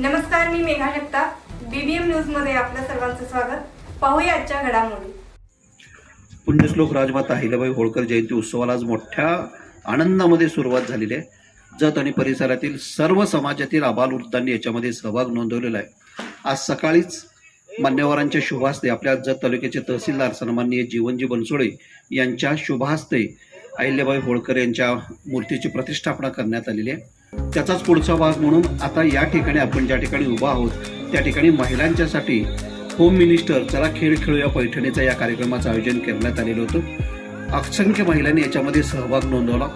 मी Megha Jagtap. BBM न्यूजमध्ये आपलं सर्वांचं स्वागत. पाहूया आजच्या घडामोडी. पुण्यश्लोक राजमाता अहिल्याबाई होळकर जयंती उत्सवाला आज मोठ्या आनंदामध्ये सुरुवात झालेली आहे. जत आणि परिसरातील सर्व समाजातील आबालवृद्धांनी याच्यामध्ये सहभाग नोंदवलेला आहे. आज सकाळीच मान्यवरांच्या शुभहस्ते आपल्या जत तालुक्याचे तहसीलदार सन्माननीय जीवनजी बनसोडे यांच्या शुभहस्ते अहिल्याबाई होळकर यांच्या मूर्तीची प्रतिष्ठापना करण्यात आलेली आहे. त्याचाच पुढचा भाग म्हणून आता या ठिकाणी आपण ज्या ठिकाणी उभा आहोत त्या ठिकाणी महिलांच्यासाठी होम मिनिस्टर चला खेळ खेळूया पैठणीचा या कार्यक्रमाचं आयोजन करण्यात आलेलं होतं. असंख्य महिलांनी याच्यामध्ये सहभाग नोंदवला.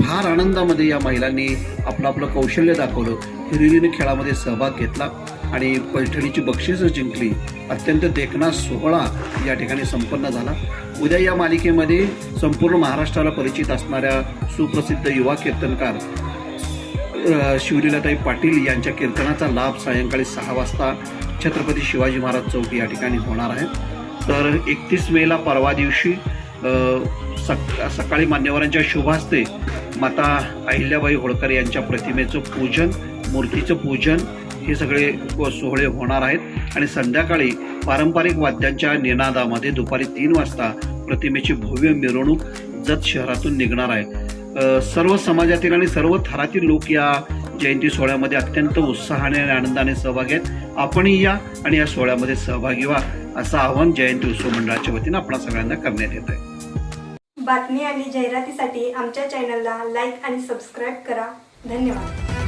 फार आनंदामध्ये या महिलांनी आपलं आपलं कौशल्य दाखवलं. हिरिरीने खेळामध्ये सहभाग घेतला आणि पैठणीची बक्षिसं जिंकली. अत्यंत देखणा सोहळा या ठिकाणी संपन्न झाला. उद्या या मालिकेमध्ये संपूर्ण महाराष्ट्राला परिचित असणाऱ्या सुप्रसिद्ध युवा कीर्तनकार शिवलीलाताई पाटील यांच्या कीर्तनाचा लाभ सायंकाळी सहा वाजता छत्रपती शिवाजी महाराज चौक या ठिकाणी होणार आहे. तर एकतीस मेला परवा दिवशी सक सकाळी मान्यवरांच्या शुभास्ते माता अहिल्याबाई होळकर यांच्या प्रतिमेचं पूजन मूर्तीचं पूजन हे सगळे व सोहळे होणार आहेत. आणि संध्याकाळी पारंपरिक वाद्यांच्या निनादामध्ये दुपारी तीन वाजता प्रतिमेची भव्य मिरवणूक जत शहरातून निघणार आहे. सर्व समाजातील आणि सर्व थरातील लोक या जयंती सोहळ्यामध्ये अत्यंत उत्साहाने आणि आनंदाने सहभागी आहेत. आपणही या आणि या सोहळ्यामध्ये सहभागी व्हा असं आवाहन जयंती उत्सव मंडळाच्या वतीनं आपण सगळ्यांना करण्यात येत आहे. बातमी आणि जाहिरातीसाठी आमच्या चॅनलला लाईक आणि सबस्क्राईब करा. धन्यवाद.